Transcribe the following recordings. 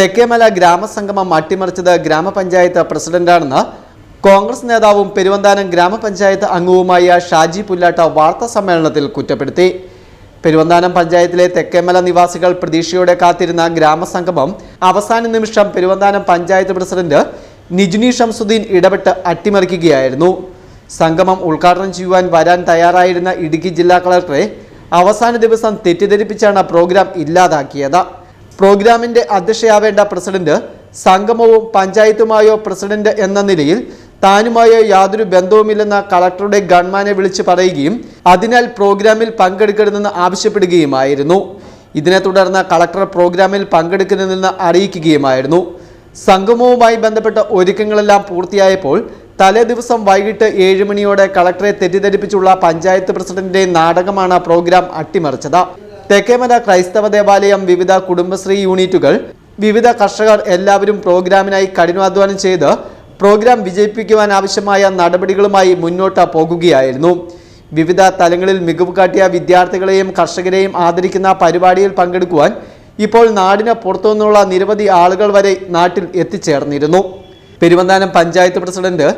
തെക്കേമല ഗ്രാമസംഗമം അട്ടിമറിച്ചത് ഗ്രാമപഞ്ചായത്ത് പ്രസിഡന്റാണെന്ന് കോൺഗ്രസ് നേതാവും പെരുവന്താനം ഗ്രാമപഞ്ചായത്ത് അംഗവുമായ ഷാജി പുല്ലാട്ട വാർത്താ സമ്മേളനത്തിൽ കുറ്റപ്പെടുത്തി. പെരുവന്താനം പഞ്ചായത്തിലെ തെക്കേമല നിവാസികൾ പ്രതീക്ഷയോടെ കാത്തിരുന്ന ഗ്രാമസംഗമം അവസാന നിമിഷം പെരുവന്താനം പഞ്ചായത്ത് പ്രസിഡന്റ് നിജുനി ഷംസുദ്ദീൻ ഇടപെട്ട് അട്ടിമറിക്കുകയായിരുന്നു. സംഗമം ഉദ്ഘാടനം ചെയ്യുവാൻ വരാൻ തയ്യാറായിരുന്ന ഇടുക്കി ജില്ലാ കളക്ടറെ അവസാന ദിവസം തെറ്റിദ്ധരിപ്പിച്ചാണ് പ്രോഗ്രാം ഇല്ലാതാക്കിയത്. പ്രോഗ്രാമിന്റെ അധ്യക്ഷയാവേണ്ട പ്രസിഡന്റ് സംഗമവും പഞ്ചായത്തുമായോ പ്രസിഡന്റ് എന്ന നിലയിൽ താനുമായോ യാതൊരു ബന്ധവുമില്ലെന്ന കളക്ടറുടെ ഗൺമാനെ വിളിച്ച് പറയുകയും അതിനാൽ പ്രോഗ്രാമിൽ പങ്കെടുക്കരുതെന്ന് ആവശ്യപ്പെടുകയുമായിരുന്നു. ഇതിനെ തുടർന്ന് കളക്ടർ പ്രോഗ്രാമിൽ പങ്കെടുക്കുന്നതെന്ന് അറിയിക്കുകയുമായിരുന്നു. സംഗമവുമായി ബന്ധപ്പെട്ട ഒരുക്കങ്ങളെല്ലാം പൂർത്തിയായപ്പോൾ തലേ ദിവസം വൈകിട്ട് ഏഴ് മണിയോടെ കളക്ടറെ തെറ്റിദ്ധരിപ്പിച്ചുള്ള പഞ്ചായത്ത് പ്രസിഡന്റിന്റെ നാടകമാണ് പ്രോഗ്രാം അട്ടിമറിച്ചത്. തെക്കേമല ക്രൈസ്തവ ദേവാലയം വിവിധ കുടുംബശ്രീ യൂണിറ്റുകൾ വിവിധ കർഷകർ എല്ലാവരും പ്രോഗ്രാമിനായി കഠിനാധ്വാനം ചെയ്ത് പ്രോഗ്രാം വിജയിപ്പിക്കുവാൻ ആവശ്യമായ നടപടികളുമായി മുന്നോട്ട് പോകുകയായിരുന്നു. വിവിധ തലങ്ങളിൽ മികവ് കാട്ടിയ വിദ്യാർത്ഥികളെയും കർഷകരെയും ആദരിക്കുന്ന പരിപാടിയിൽ പങ്കെടുക്കുവാൻ ഇപ്പോൾ നാടിന് പുറത്തുനിന്നുള്ള നിരവധി ആളുകൾ വരെ നാട്ടിൽ എത്തിച്ചേർന്നിരുന്നു. പെരുവന്താനം പഞ്ചായത്ത് പ്രസിഡന്റ്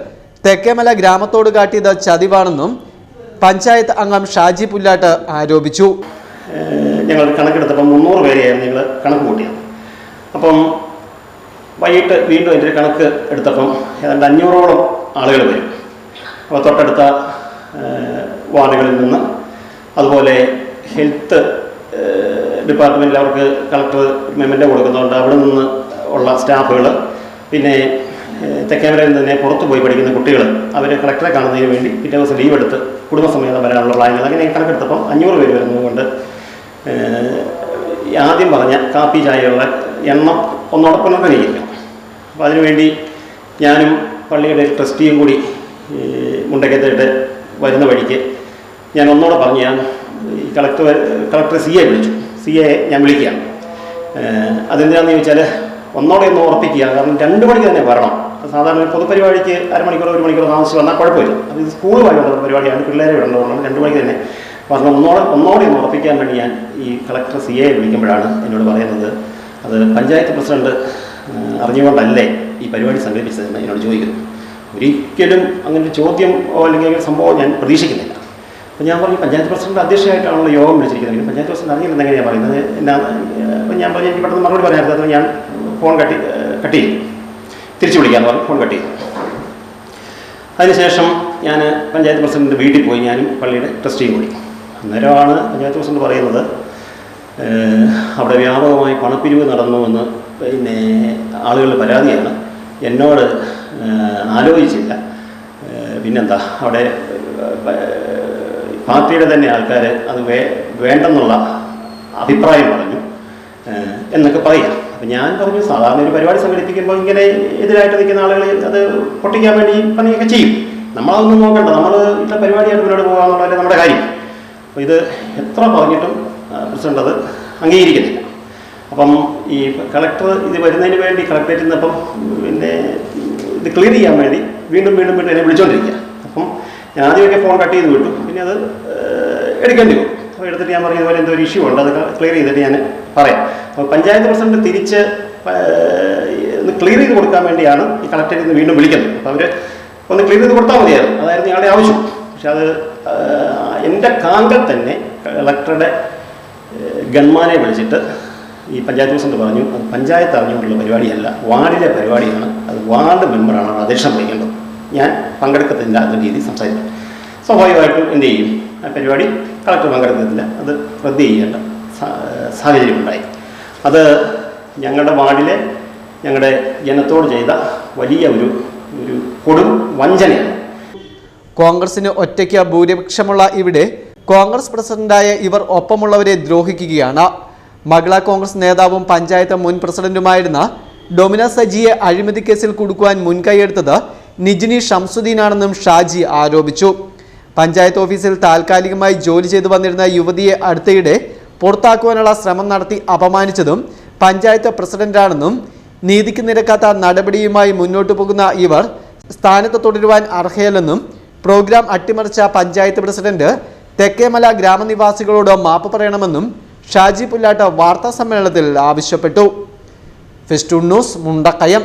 തെക്കേമല ഗ്രാമത്തോട് കാട്ടിയത് ചതിവാണെന്നും പഞ്ചായത്ത് അംഗം ഷാജി പുല്ലാട്ട് ആരോപിച്ചു. ഞങ്ങൾ കണക്കെടുത്തപ്പം മുന്നൂറ് പേരെയായിരുന്നു ഞങ്ങൾ കണക്ക് കൂട്ടിയത്. അപ്പം വൈകിട്ട് വീണ്ടും അതിന്റെ ഒരു കണക്ക് എടുത്തപ്പം ഏതാണ്ട് അഞ്ഞൂറോളം ആളുകൾ വരും. അപ്പോൾ തൊട്ടടുത്ത വാർഡുകളിൽ നിന്ന് അതുപോലെ ഹെൽത്ത് ഡിപ്പാർട്ട്മെന്റിൽ അവർക്ക് കളക്ടർ മെമ്മന്റെ കൊടുക്കുന്നുണ്ട് അവിടെ നിന്ന് ഉള്ള സ്റ്റാഫുകൾ പിന്നെ തെക്കേമരയിൽ തന്നെ പുറത്ത് പോയി പഠിക്കുന്ന കുട്ടികൾ അവർ കളക്ടറെ കാണുന്നതിന് വേണ്ടി പിറ്റേ ദിവസം ലീവ് എടുത്ത് കുടുംബസമേതം വരാനുള്ള പ്ലാനുകൾ. അങ്ങനെ കണക്കെടുത്തപ്പം അഞ്ഞൂറ് പേര് വരുന്നതുകൊണ്ട് ആദ്യം പറഞ്ഞ കാപ്പി ചായയുള്ള എണ്ണം ഒന്നോടെ പുനർക്രമീകരിക്കണം അപ്പോൾ അതിനുവേണ്ടി ഞാനും പള്ളിയുടെ ട്രസ്റ്റിയും കൂടി മുണ്ടക്കത്തേട്ട് വരുന്ന വഴിക്ക് ഞാൻ ഒന്നോടെ പറഞ്ഞു ഞാൻ കളക്ടർ കളക്ടർ സി എ വിളിച്ചു. സി എ ഞാൻ വിളിക്കുകയാണ്. അതെന്താണെന്ന് ചോദിച്ചാൽ ഒന്നോടെ ഒന്ന് ഉറപ്പിക്കുക. കാരണം രണ്ട് മണിക്ക് തന്നെ വരണം. സാധാരണ പൊതുപരിപാടിക്ക് അരമണിക്കൂർ ഒരു മണിക്കൂർ താമസിച്ച് വന്നാൽ കുഴപ്പമില്ല. അത് സ്കൂളുമായി ബന്ധപ്പെട്ട പരിപാടിയാണ്. പിള്ളേരെ വിടേണ്ടതുകൊണ്ടാണ് രണ്ട് മണിക്ക് തന്നെ പറഞ്ഞു ഒന്നോടെ ഒന്നോടെ ഒന്ന് ഉറപ്പിക്കാൻ വേണ്ടി ഞാൻ ഈ കളക്ടർ സി എ വിളിക്കുമ്പോഴാണ് എന്നോട് പറയുന്നത്. അത് പഞ്ചായത്ത് പ്രസിഡന്റ് അറിഞ്ഞുകൊണ്ടല്ലേ ഈ പരിപാടി സംഘടിപ്പിച്ചതെന്ന് എന്നോട് ചോദിക്കുന്നു. ഒരിക്കലും അങ്ങനെ ഒരു ചോദ്യം അല്ലെങ്കിൽ ഒരു സംഭവം ഞാൻ പ്രതീക്ഷിക്കുന്നില്ല. അപ്പോൾ ഞാൻ പറഞ്ഞു പഞ്ചായത്ത് പ്രസിഡന്റ് അധ്യക്ഷയായിട്ടാണല്ലോ യോഗം വിളിച്ചിരിക്കുന്നത് പഞ്ചായത്ത് പ്രസിഡന്റ് അറിഞ്ഞില്ലെന്ന് എങ്ങനെയാണ് പറയുന്നത്? എന്നാ ഞാൻ പറഞ്ഞു എനിക്ക് പെട്ടെന്ന് മറുപടി പറയാറുണ്ട് അത് ഞാൻ ഫോൺ കട്ടി കട്ട് ചെയ്തു. തിരിച്ചു വിളിക്കാമെന്ന് പറഞ്ഞു ഫോൺ കട്ട് ചെയ്തു. അതിനുശേഷം ഞാൻ പഞ്ചായത്ത് പ്രസിഡന്റ് വീട്ടിൽ പോയി. ഞാനും പള്ളിയുടെ ട്രസ്റ്റിയും കൂടി. അന്നേരമാണ് പഞ്ചായത്ത് പ്രസിഡന്റ് പറയുന്നത്. അവിടെ വ്യാപകമായി പണപ്പിരിവ് നടന്നു എന്ന് പിന്നെ ആളുകളുടെ പരാതിയാണ്. എന്നോട് ആലോചിച്ചില്ല. പിന്നെന്താ? അവിടെ പാർട്ടിയുടെ തന്നെ ആൾക്കാർ അത് വേ വേണ്ടെന്നുള്ള അഭിപ്രായം പറഞ്ഞു. എന്നൊക്കെ പറയാം. അപ്പം ഞാൻ പറഞ്ഞു സാധാരണ ഒരു പരിപാടി സംഘടിപ്പിക്കുമ്പോൾ ഇങ്ങനെ എതിരായിട്ട് നിൽക്കുന്ന ആളുകൾ അത് പൊട്ടിക്കാൻ വേണ്ടി പണിയൊക്കെ ചെയ്യും. നമ്മളതൊന്നും നോക്കണ്ട. നമ്മൾ ഇത്ര പരിപാടിയായിട്ട് മുന്നോട്ട് പോകാമെന്നുള്ളത് നമ്മുടെ കാര്യം. അപ്പോൾ ഇത് എത്ര പറഞ്ഞിട്ടും പ്രസിഡന്റ് അത് അംഗീകരിക്കുന്നില്ല. അപ്പം ഈ കളക്ടർ ഇത് വരുന്നതിന് വേണ്ടി കളക്ടറേറ്റിൽ നിന്ന് അപ്പം പിന്നെ ഇത് ക്ലിയർ ചെയ്യാൻ വേണ്ടി വീണ്ടും വീണ്ടും വീണ്ടും എന്നെ വിളിച്ചുകൊണ്ടിരിക്കുക അപ്പം ഞാൻ ആദ്യമൊക്കെ ഫോൺ കട്ട് ചെയ്ത് വിട്ടു. പിന്നെ അത് എടുക്കേണ്ടി വരും അപ്പോൾ എടുത്തിട്ട് ഞാൻ പറഞ്ഞതുപോലെ എന്തോ ഒരു ഇഷ്യൂ ഉണ്ട്. അത് ക്ലിയർ ചെയ്തിട്ട് ഞാൻ പറയാം. അപ്പോൾ പഞ്ചായത്ത് പ്രസിഡന്റ് തിരിച്ച് ഒന്ന് ക്ലിയർ ചെയ്ത് കൊടുക്കാൻ വേണ്ടിയാണ് ഈ കളക്ടറേറ്റിൽ നിന്ന് വീണ്ടും വിളിക്കുന്നത്. അപ്പോൾ അവർ ഒന്ന് ക്ലിയർ ചെയ്ത് കൊടുത്താൽ മതിയായിരുന്നു. അതായിരുന്നു ഞങ്ങളുടെ ആവശ്യം. പക്ഷെ അത് എന്റെ കാങ്കൽ തന്നെ കളക്ടറുടെ ഗൺമാനെ വിളിച്ചിട്ട് ഈ പഞ്ചായത്ത് പ്രസിഡന്റ് പറഞ്ഞു അത് പഞ്ചായത്ത് അറിഞ്ഞുകൊണ്ടുള്ള പരിപാടിയല്ല വാർഡിലെ പരിപാടിയാണ് അത് വാർഡ് മെമ്പറാണ് അധ്യക്ഷം വഹിക്കേണ്ടത് ഞാൻ പങ്കെടുക്കത്തില്ല എന്ന രീതിയിൽ സംസാരിക്കും സ്വാഭാവികമായിട്ടും എന്ത് ചെയ്യും? ആ പരിപാടി കളക്ടർ പങ്കെടുക്കത്തില്ല അത് റദ്ദ് ചെയ്യേണ്ട സാഹചര്യം സാഹചര്യമുണ്ടായി. അത് ഞങ്ങളുടെ വാർഡിലെ ഞങ്ങളുടെ ജനത്തോട് ചെയ്ത വലിയ ഒരു ഒരു കൊടും വഞ്ചനയാണ്. കോൺഗ്രസിന് ഒറ്റയ്ക്ക് ഭൂരിപക്ഷമുള്ള ഇവിടെ കോൺഗ്രസ് പ്രസിഡന്റായ ഇവർ ഒപ്പമുള്ളവരെ ദ്രോഹിക്കുകയാണ്. മഹിളാ കോൺഗ്രസ് നേതാവും പഞ്ചായത്ത് മുൻ പ്രസിഡന്റുമായിരുന്ന ഡൊമിന സജിയെ അഴിമതി കേസിൽ കുടുക്കുവാൻ മുൻകൈയെടുത്തത് നിജിനി ഷംസുദ്ദീനാണെന്നും ഷാജി ആരോപിച്ചു. പഞ്ചായത്ത് ഓഫീസിൽ താൽക്കാലികമായി ജോലി ചെയ്തു വന്നിരുന്ന യുവതിയെ അടുത്തയിടെ പുറത്താക്കുവാനുള്ള ശ്രമം നടത്തി അപമാനിച്ചതും പഞ്ചായത്ത് പ്രസിഡന്റാണെന്നും നീതിക്ക് നിരക്കാത്ത നടപടിയുമായി മുന്നോട്ടു പോകുന്ന ഇവർ സ്ഥാനത്ത് തുടരുവാൻ അർഹയല്ലെന്നും പ്രോഗ്രാം അട്ടിമറിച്ച പഞ്ചായത്ത് പ്രസിഡന്റ് തെക്കേമല ഗ്രാമനിവാസികളോട് മാപ്പ് പറയണമെന്നും ഷാജി പുല്ലാട്ട് വാർത്താ സമ്മേളനത്തിൽ ആവശ്യപ്പെട്ടു. Festoon news Mundakayam.